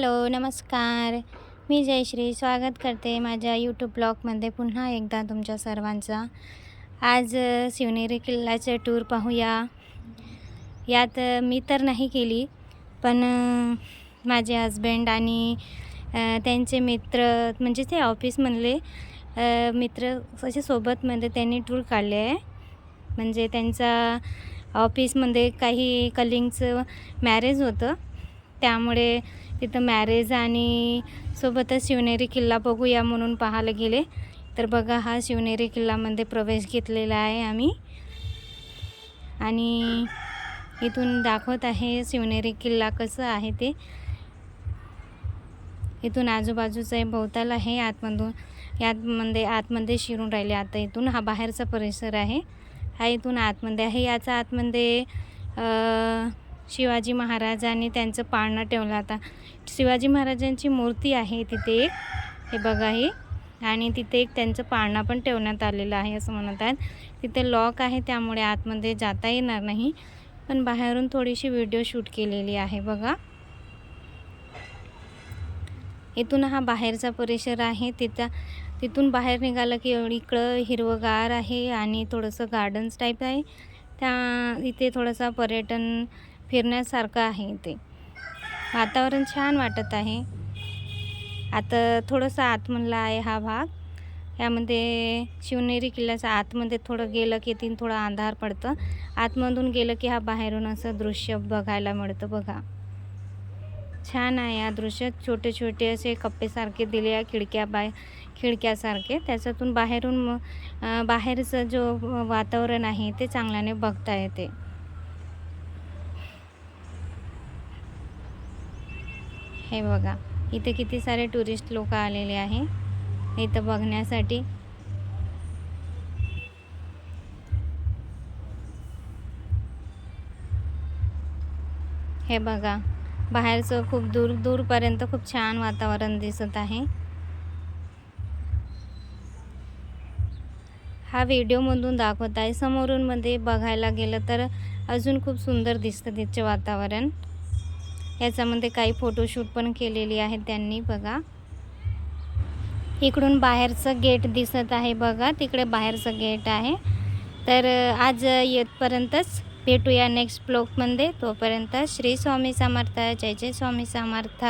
Hello नमस्कार. मी जयश्री स्वागत करते माझ्या यूट्यूब ब्लॉगमध्ये पुन्हा एकदा तुमच्या सर्वांचा. आज शिवनेरी किल्ल्याचे टूर पाहूया. यात मी तर नाही केली पण माझे हजबंड आणि त्यांचे मित्र म्हणजे ते ऑफिसमधले मित्र असे सोबतमध्ये त्यांनी टूर काढले आहे. म्हणजे त्यांचा ऑफिसमध्ये काही कलिंगचं मॅरेज होतं. त्यामुळे तिथं मॅरेज आणि सोबतच शिवनेरी किल्ला बघूया म्हणून पाहायला गेले. तर बघा हा शिवनेरी किल्ल्यामध्ये प्रवेश घेतलेला आहे आम्ही. आणि इथून दाखवत आहे शिवनेरी किल्ला कसं आहे ते. इथून आजूबाजूचं आहे भोवताल आहे. आतमधून यातमध्ये आतमध्ये शिरून राहिले. आता इथून हा बाहेरचा परिसर आहे. हा इथून आतमध्ये आहे. याचा आतमध्ये शिवाजी महाराज आणि त्यांचं पाळणं ठेवलं आता. शिवाजी महाराजांची मूर्ती आहे तिथे एक. हे बघा हे. आणि तिथे एक त्यांचं पाळणा पण ठेवण्यात आलेलं आहे असं म्हणत आहेत. तिथे लॉक आहे त्यामुळे आतमध्ये जाता येणार नाही. पण बाहेरून थोडीशी व्हिडिओ शूट केलेली आहे बघा. इथून हा बाहेरचा परिसर आहे. तिथं तिथून बाहेर निघालं की एवढी इकडं हिरवंगार आहे आणि थोडंसं गार्डन्स टाईप आहे. त्या इथे थोडंसं पर्यटन फिरण्यासारखं आहे इथे. वातावरण छान वाटत आहे. आता थोडंसं आतमधला आहे हा भाग. यामध्ये शिवनेरी किल्ल्याच्या आतमध्ये थोडं गेलं की तीन थोडं अंधार पडतं. आतमधून गेलं की हा बाहेरून असं दृश्य बघायला मिळतं बघा. छान आहे या दृश्यात छोटे छोटे असे कप्पेसारखे दिले आहे खिडक्या बाय खिडक्यासारखे. त्याच्यातून बाहेरून बाहेरचं जो वातावरण आहे ते चांगल्याने बघता येते. हे बघा इथे किती सारे टुरिस्ट लोक आलेले आहे. इथं बघण्यासाठी. हे बघा बाहेरचं खूप दूर दूरपर्यंत खूप छान वातावरण दिसत आहे. हा व्हिडिओमधून दाखवत आहे. समोरून मध्ये बघायला गेलं तर अजून खूप सुंदर दिसतं तिथचे वातावरण. याच्यामध्ये काही फोटोशूट पण केलेली आहेत त्यांनी बघा. इकडून बाहेरचं गेट दिसत आहे बघा. तिकडे बाहेरचं गेट आहे. तर आज येतपर्यंतच भेटूया नेक्स्ट ब्लॉगमध्ये. तोपर्यंत श्री स्वामी समर्थ जय जय स्वामी समर्थ.